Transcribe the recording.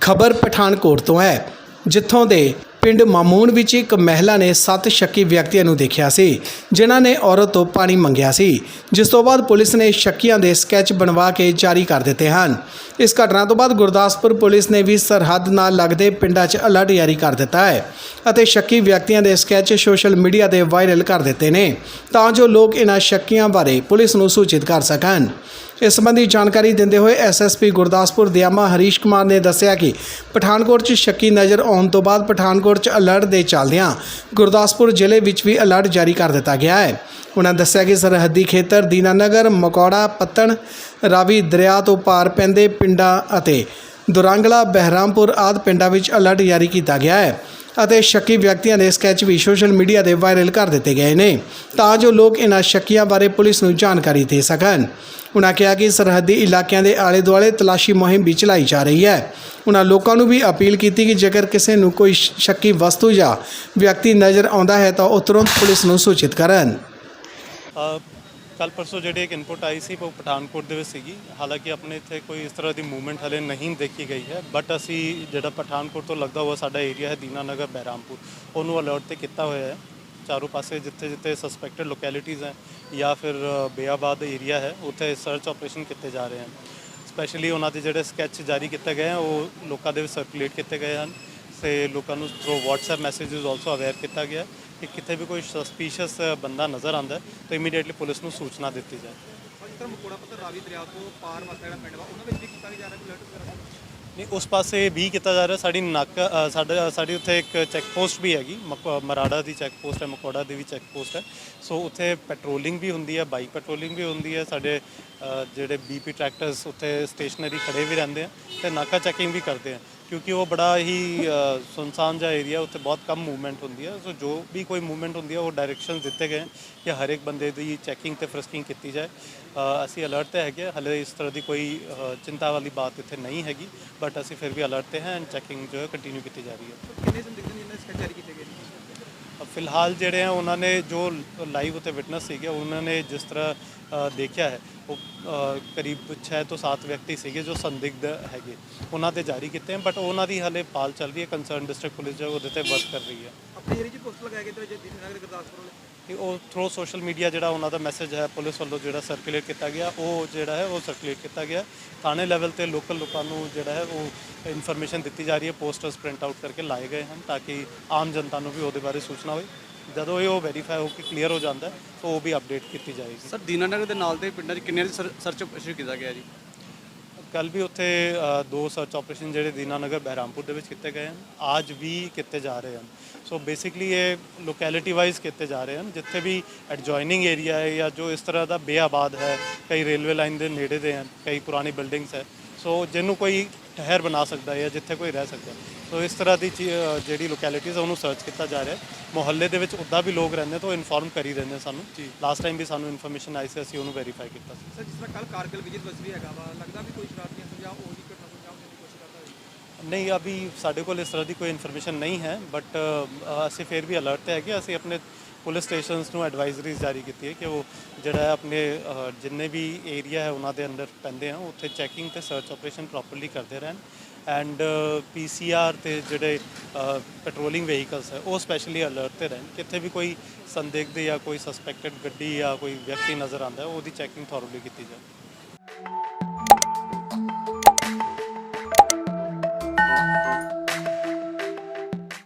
ਖਬਰ ਪਠਾਨਕੋਟ ਤੋਂ ਹੈ, ਜਿੱਥੋਂ ਦੇ ਪਿੰਡ ਮਾਮੂਨ ਵਿੱਚ ਇੱਕ ਮਹਿਲਾ ਨੇ ਸੱਤ ਸ਼ੱਕੀ ਵਿਅਕਤੀਆਂ ਨੂੰ ਦੇਖਿਆ ਸੀ, ਜਿਨ੍ਹਾਂ ਨੇ ਔਰਤ ਤੋਂ ਪਾਣੀ ਮੰਗਿਆ ਸੀ, ਜਿਸ ਤੋਂ ਬਾਅਦ ਪੁਲਿਸ ਨੇ ਸ਼ੱਕੀਆਂ ਦੇ ਸਕੈਚ ਬਣਵਾ ਕੇ ਜਾਰੀ ਕਰ ਦਿੱਤੇ ਹਨ। ਇਸ ਘਟਨਾ ਤੋਂ ਬਾਅਦ ਗੁਰਦਾਸਪੁਰ ਪੁਲਿਸ ਨੇ ਵੀ ਸਰਹੱਦ ਨਾਲ ਲੱਗਦੇ ਪਿੰਡਾਂ 'ਚ ਅਲਰਟ ਜਾਰੀ ਕਰ ਦਿੱਤਾ ਹੈ ਅਤੇ ਸ਼ੱਕੀ ਵਿਅਕਤੀਆਂ ਦੇ ਸਕੈਚ ਸੋਸ਼ਲ ਮੀਡੀਆ ਤੇ ਵਾਇਰਲ ਕਰ ਦਿੱਤੇ ਨੇ, ਤਾਂ ਜੋ ਲੋਕ ਇਹਨਾਂ ਸ਼ੱਕੀਆਂ ਬਾਰੇ ਪੁਲਿਸ ਨੂੰ ਸੂਚਿਤ ਕਰ ਸਕਣ। ਇਸ ਸੰਬੰਧੀ ਜਾਣਕਾਰੀ ਦਿੰਦੇ ਹੋਏ ਐਸਐਸਪੀ ਗੁਰਦਾਸਪੁਰ ਦਿਆਮਾ ਹਰੀਸ਼ ਕੁਮਾਰ ਨੇ ਦੱਸਿਆ ਕਿ ਪਠਾਨਕੋਟ 'ਚ ਸ਼ੱਕੀ ਨਜ਼ਰ ਆਉਣ ਤੋਂ ਬਾਅਦ ਪਠਾਨਕੋਟ 'ਚ ਅਲਰਟ ਦੇ ਚੱਲਦਿਆਂ ਗੁਰਦਾਸਪੁਰ ਜ਼ਿਲ੍ਹੇ ਵਿੱਚ ਵੀ ਅਲਰਟ ਜਾਰੀ ਕਰ ਦਿੱਤਾ ਗਿਆ ਹੈ। ਉਹਨਾਂ ਦੱਸਿਆ ਕਿ ਸਰਹੱਦੀ ਖੇਤਰ ਦੀਨਾਨਗਰ, ਮਕੌੜਾ, ਪੱਤਣ, ਰਾਵੀ ਦਰਿਆ ਤੋਂ ਪਾਰ ਪੈਂਦੇ ਪਿੰਡਾਂ ਅਤੇ ਦੁਰੰਗਲਾ, ਬਹਿਰਾਮਪੁਰ ਆਦ ਪਿੰਡਾਂ ਵਿੱਚ ਅਲਰਟ ਜਾਰੀ ਕੀਤਾ ਗਿਆ ਹੈ। ਅਤੇ ਸ਼ੱਕੀ ਵਿਅਕਤੀਆਂ ਦੇ ਸਕੈਚ ਵੀ ਸੋਸ਼ਲ ਮੀਡੀਆ ਤੇ ਵਾਇਰਲ ਕਰ ਦਿੱਤੇ ਗਏ ਨੇ ਤਾਂ ਜੋ ਲੋਕ ਇਹਨਾਂ ਸ਼ੱਕੀਆਂ ਬਾਰੇ ਪੁਲਿਸ ਨੂੰ ਜਾਣਕਾਰੀ ਦੇ ਸਕਣ। ਉਨ੍ਹਾਂ ਕਿਹਾ ਕਿ ਸਰਹੱਦੀ ਇਲਾਕਿਆਂ ਦੇ ਆਲੇ ਦੁਆਲੇ ਤਲਾਸ਼ੀ ਮੁਹਿੰਮ ਵੀ ਚਲਾਈ ਜਾ ਰਹੀ ਹੈ। ਉਨ੍ਹਾਂ ਲੋਕਾਂ ਨੂੰ ਵੀ ਅਪੀਲ ਕੀਤੀ ਕਿ ਜੇਕਰ ਕਿਸੇ ਨੂੰ ਕੋਈ ਸ਼ੱਕੀ ਵਸਤੂ ਜਾਂ ਵਿਅਕਤੀ ਨਜ਼ਰ ਆਉਂਦਾ ਹੈ ਤਾਂ ਉਹ ਤੁਰੰਤ ਪੁਲਿਸ ਨੂੰ ਸੂਚਿਤ ਕਰਨ। ਕੱਲ ਪਰਸੋਂ ਜਿਹੜੀ ਇੱਕ ਇਨਪੁਟ ਆਈ ਸੀ ਉਹ ਪਠਾਨਕੋਟ ਦੇ ਵਿੱਚ ਸੀਗੀ। ਹਾਲਾਂਕਿ ਆਪਣੇ ਇੱਥੇ ਕੋਈ ਇਸ ਤਰ੍ਹਾਂ ਦੀ ਮੂਵਮੈਂਟ ਹਲੇ ਨਹੀਂ ਦੇਖੀ ਗਈ ਹੈ ਬਟ ਅਸੀਂ ਜਿਹੜਾ ਪਠਾਨਕੋਟ ਤੋਂ ਲੱਗਦਾ ਹੋਇਆ ਸਾਡਾ ਏਰੀਆ ਹੈ ਦੀਨਾਨਗਰ ਬਹਿਰਾਮਪੁਰ, ਉਹਨੂੰ ਅਲਰਟ ਤੇ ਕੀਤਾ ਹੋਇਆ ਹੈ। ਚਾਰੋਂ ਪਾਸੇ ਜਿੱਥੇ ਜਿੱਥੇ ਸਸਪੈਕਟਡ ਲੋਕੈਲਿਟੀਜ਼ ਹੈ ਜਾਂ ਫਿਰ ਬੇਆਬਾਦ ਏਰੀਆ ਹੈ, ਉੱਥੇ ਸਰਚ ਆਪਰੇਸ਼ਨ ਕੀਤੇ ਜਾ ਰਹੇ ਹਨ। ਸਪੈਸ਼ਲੀ ਉਹਨਾਂ ਦੇ ਜਿਹੜੇ ਸਕੈਚ ਜਾਰੀ ਕੀਤੇ ਗਏ ਹਨ ਉਹ ਲੋਕਾਂ ਦੇ ਵਿੱਚ ਸਰਕੂਲੇਟ ਕੀਤੇ ਗਏ ਹਨ। ਤੇ ਲੋਕਾਂ ਨੂੰ through WhatsApp messages also aware ਕੀਤਾ ਗਿਆ ਕਿ ਕਿਤੇ ਵੀ ਕੋਈ ਸਸਪੀਸ਼ੀਅਸ ਬੰਦਾ ਨਜ਼ਰ ਆਉਂਦਾ ਤਾਂ ਇਮੀਡੀਏਟਲੀ ਪੁਲਿਸ ਨੂੰ ਸੂਚਨਾ ਦਿੱਤੀ ਜਾਏ। ਤਰ੍ਹਾਂ ਮਕੋੜਾ ਪੱਤਰ ਰਾਵੀ ਦਰਿਆ ਤੋਂ ਪਾਰ ਵਸਦਾ ਜਿਹੜਾ ਪਿੰਡ ਵਾ ਉਹਨਾਂ ਵਿੱਚ ਵੀ ਕੀਤਾ ਜਾ ਰਿਹਾ ਕੋਈ ਅਲਰਟ ਵਗੈਰਾ? ਨਹੀਂ ਉਸ ਪਾਸੇ ਵੀ ਕੀਤਾ ਜਾ ਰਿਹਾ। ਸਾਡੀ ਨੱਕ ਸਾਡਾ ਸਾਡੀ ਉੱਥੇ ਇੱਕ ਚੈੱਕ ਪੋਸਟ ਵੀ ਹੈਗੀ। ਮਰਾੜਾ ਦੀ ਚੈੱਕ ਪੋਸਟ ਹੈ ਮਕੌੜਾ ਦੀ ਵੀ ਚੈੱਕ ਪੋਸਟ ਹੈ। ਸੋ ਉੱਥੇ ਪੈਟਰੋਲਿੰਗ ਵੀ ਹੁੰਦੀ ਹੈ ਬਾਈਕ ਪੈਟਰੋਲਿੰਗ ਵੀ ਹੁੰਦੀ ਹੈ। ਸਾਡੇ ਜਿਹੜੇ ਬੀਪੀ ਟਰੈਕਟਰਸ ਉੱਥੇ ਸਟੇਸ਼ਨਰੀ ਖੜੇ ਵੀ ਰਹਿੰਦੇ ਆ ਤੇ ਨਾਕਾ ਚੈਕਿੰਗ ਵੀ ਕਰਦੇ ਆ। ਕਿਉਂਕਿ ਉਹ ਬੜਾ ਹੀ ਸੁਨਸਾਨ ਜਿਹਾ ਏਰੀਆ ਉੱਥੇ ਬਹੁਤ ਕਮ ਮੂਵਮੈਂਟ ਹੁੰਦੀ ਹੈ। ਸੋ ਜੋ ਵੀ ਕੋਈ ਮੂਵਮੈਂਟ ਹੁੰਦੀ ਹੈ ਉਹ ਡਾਇਰੈਕਸ਼ਨਸ ਦਿੱਤੇ ਗਏ ਕਿ ਹਰ ਇੱਕ ਬੰਦੇ ਦੀ ਚੈਕਿੰਗ ਤੇ ਫ੍ਰਿਸਕਿੰਗ ਕੀਤੀ ਜਾਏ। ਅਸੀਂ ਅਲਰਟ ਤੇ ਹੈਗੇ। ਹਲੇ ਇਸ ਤਰ੍ਹਾਂ ਦੀ ਕੋਈ ਚਿੰਤਾ ਵਾਲੀ ਬਾਤ ਇੱਥੇ ਨਹੀਂ ਹੈਗੀ। ਬਟ ਅਸੀਂ ਫਿਰ ਵੀ ਅਲਰਟ ਤੇ ਹਾਂ ਐਂਡ ਚੈਕਿੰਗ ਜੋ ਹੈ ਕੰਟੀਨਿਊ ਕੀਤੀ ਜਾ ਰਹੀ ਹੈ। ਕਿੰਨੇ ਸੰਦਿਗਧ ਨੇ ਸਕੈਚ ਜਾਰੀ ਕੀਤੇ ਗਏ ਫਿਲਹਾਲ ਜਿਹੜੇ ਆ ਉਹਨਾਂ ਨੇ ਜੋ ਲਾਈਵ ਉੱਤੇ ਵਿਟਨੈਸ ਸੀਗੇ ਉਹਨਾਂ ਨੇ ਜਿਸ ਤਰ੍ਹਾਂ ਦੇਖਿਆ ਹੈ। ਉਹ ਕਰੀਬ 6 ਤੋਂ 7 ਵਿਅਕਤੀ ਸੀਗੇ ਜੋ ਸੰਦਿਗਧ ਹੈਗੇ। ਉਹਨਾਂ ਤੇ ਜਾਰੀ ਕੀਤੇ ਹਨ ਬਟ ਉਹਨਾਂ ਦੀ ਹਲੇ ਪਾਲ ਚੱਲ ਰਹੀ ਹੈ ਕੰਸਰਨ ਡਿਸਟ੍ਰਿਕਟ ਪੁਲਿਸ ਜੋ ਉਹਦੇ ਤੇ ਵਰਕ ਕਰ ਰਹੀ ਹੈ। ਆਪਣੇ ਏਰੀਆ 'ਚ ਪੋਸਟ ਲਗਾਇਆ ਗਿਆ ਤੇ ਜੇ ਨਗਰ ਗੁਰਦਾਸਪੁਰ ਵਾਲੇ। ਕਿ ਉਹ ਥਰੂ ਸੋਸ਼ਲ ਮੀਡੀਆ ਜਿਹੜਾ ਉਹਨਾਂ ਦਾ ਮੈਸੇਜ ਹੈ ਪੁਲਿਸ ਵੱਲੋਂ ਜਿਹੜਾ ਸਰਕੂਲੇਟ ਕੀਤਾ ਗਿਆ ਉਹ ਜਿਹੜਾ ਹੈ ਉਹ ਸਰਕੂਲੇਟ ਕੀਤਾ ਗਿਆ। ਥਾਣੇ ਲੈਵਲ ਤੇ ਲੋਕਲ ਲੋਕਾਂ ਨੂੰ ਜਿਹੜਾ ਹੈ ਉਹ ਇਨਫੋਰਮੇਸ਼ਨ ਦਿੱਤੀ ਜਾ ਰਹੀ ਹੈ ਪੋਸਟਰਸ ਪ੍ਰਿੰਟ ਆਊਟ ਕਰਕੇ ਲਾਏ ਗਏ ਹਨ ਤਾਂ ਕਿ ਆਮ ਜਨਤਾ ਨੂੰ ਵੀ ਉਹਦੇ ਬਾਰੇ ਸੂਚਨਾ ਹੋਵੇ ਜਦੋਂ ਇਹ ਉਹ ਵੈਰੀਫਾਈ ਹੋ ਕੇ ਕਲੀਅਰ ਹੋ ਜਾਂਦਾ ਹੈ, ਤਾਂ ਉਹ ਵੀ ਅਪਡੇਟ ਕੀਤੀ ਜਾਏਗੀ। ਸਰ ਦੀਨਾਨਗਰ ਦੇ ਨਾਲ ਦੇ ਪਿੰਡਾਂ 'ਚ ਕਿੰਨੇ ਦੀ ਸਰਚ ਆਪਰੇਸ਼ਨ ਕੀਤਾ ਗਿਆ ਜੀ? ਕੱਲ ਵੀ ਉੱਥੇ ਅ, ਦੋ ਸਰਚ ਆਪਰੇਸ਼ਨ ਜਿਹੜੇ ਦੀਨਾਨਗਰ ਬਹਿਰਾਮਪੁਰ ਦੇ ਵਿੱਚ ਕੀਤੇ ਗਏ ਹਨ। ਅੱਜ ਵੀ ਕੀਤੇ ਜਾ ਰਹੇ ਹਨ। ਸੋ ਬੇਸਿਕਲੀ ਇਹ ਲੋਕੈਲਿਟੀ ਵਾਈਜ਼ ਕੀਤੇ ਜਾ ਰਹੇ ਹਨ ਜਿੱਥੇ ਵੀ ਐਡਜੋਇਨਿੰਗ ਏਰੀਆ ਹੈ ਜਾਂ ਜੋ ਇਸ ਤਰ੍ਹਾਂ ਦਾ ਬੇਆਬਾਦ ਹੈ ਕਈ ਰੇਲਵੇ ਲਾਈਨ ਦੇ ਨੇੜੇ ਦੇ ਹਨ ਕਈ ਪੁਰਾਣੀ ਬਿਲਡਿੰਗਸ ਹੈ। ਸੋ ਜਿਹਨੂੰ ਕੋਈ ਠਹਿਰ ਬਣਾ ਸਕਦਾ ਹੈ ਜਾਂ ਜਿੱਥੇ ਕੋਈ ਰਹਿ ਸਕਦਾ ਹੈ। ਸੋ ਇਸ ਤਰ੍ਹਾਂ ਦੀ ਚੀ- ਅ, ਜਿਹੜੀ ਲੋਕੈਲਿਟੀਜ਼ ਉਹਨੂੰ ਸਰਚ ਕੀਤਾ ਜਾ ਰਿਹਾ ਹੈ। ਮੁਹੱਲੇ ਦੇ ਵਿੱਚ ਉੱਦਾਂ ਵੀ ਲੋਕ ਰਹਿੰਦੇ ਤਾਂ ਉਹ ਇਨਫੋਰਮ ਕਰੀ ਦਿੰਦੇ ਸਾਨੂੰ। ਲਾਸਟ ਟਾਈਮ ਵੀ ਸਾਨੂੰ ਇਨਫੋਰਮੇਸ਼ਨ ਆਈ ਸੀ ਅਸੀਂ ਉਹਨੂੰ ਵੈਰੀਫਾਈ ਕੀਤਾ ਸੀ। ਸਰ ਜਿਸ ਤਰ੍ਹਾਂ ਕੱਲ ਕਾਰਗਿਲ ਵਿਜੇ ਦਿਵਸ ਵੀ ਹੈਗਾ ਵਾ ਲੱਗਦਾ ਵੀ ਕੋਈ ਸ਼ਰਾਰਤੀਆਂ ਸੁਝਾਅ ਉਹ ਜੀ ਘਟਨਾ ਦੇਣ ਦੀ ਕੋਸ਼ਿਸ਼ ਕਰਦਾ ਹੋਵੇ? ਨਹੀਂ ਅਭੀ ਸਾਡੇ ਕੋਲ ਇਸ ਤਰ੍ਹਾਂ ਦੀ ਕੋਈ ਇਨਫੋਰਮੇਸ਼ਨ ਨਹੀਂ ਹੈ ਬਟ ਅਸੀਂ ਫਿਰ ਵੀ ਅਲਰਟ ਤੇ ਹੈਗੇ ਅਸੀਂ ਆਪਣੇ ਪੁਲਿਸ ਸਟੇਸ਼ਨਸ ਨੂੰ ਐਡਵਾਈਜ਼ਰੀਜ਼ ਜਾਰੀ ਕੀਤੀ ਹੈ ਕਿ ਉਹ ਜਿਹੜਾ ਹੈ ਆਪਣੇ ਅ, ਜਿੰਨੇ ਵੀ ਏਰੀਆ ਹੈ ਉਹਨਾਂ ਦੇ ਅੰਦਰ ਪੈਂਦੇ ਆ। ਉੱਥੇ ਚੈਕਿੰਗ ਤੇ ਸਰਚ ਆਪਰੇਸ਼ਨ ਪ੍ਰੋਪਰਲੀ ਕਰਦੇ ਰਹਿਣ। ਐਂਡ ਪੀਸੀਆਰ uh, ਤੇ ਜਿਹੜੇ ਪੈਟਰੋਲਿੰਗ ਵਹੀਕਲਸ ਹੈ, ਉਹ ਸਪੈਸ਼ਲੀ ਅਲਰਟ ਤੇ ਰਹਿਣ। ਕਿੱਥੇ ਵੀ ਕੋਈ ਸੰਦਿਗਧ ਜਾਂ ਕੋਈ ਸਸਪੈਕਟਡ ਗੱਡੀ ਜਾਂ ਕੋਈ ਵਿਅਕਤੀ ਨਜ਼ਰ ਆਉਂਦਾ ਹੈ ਉਹਦੀ ਚੈਕਿੰਗ ਥੋਰਲੀ ਕੀਤੀ ਜਾਵੇ।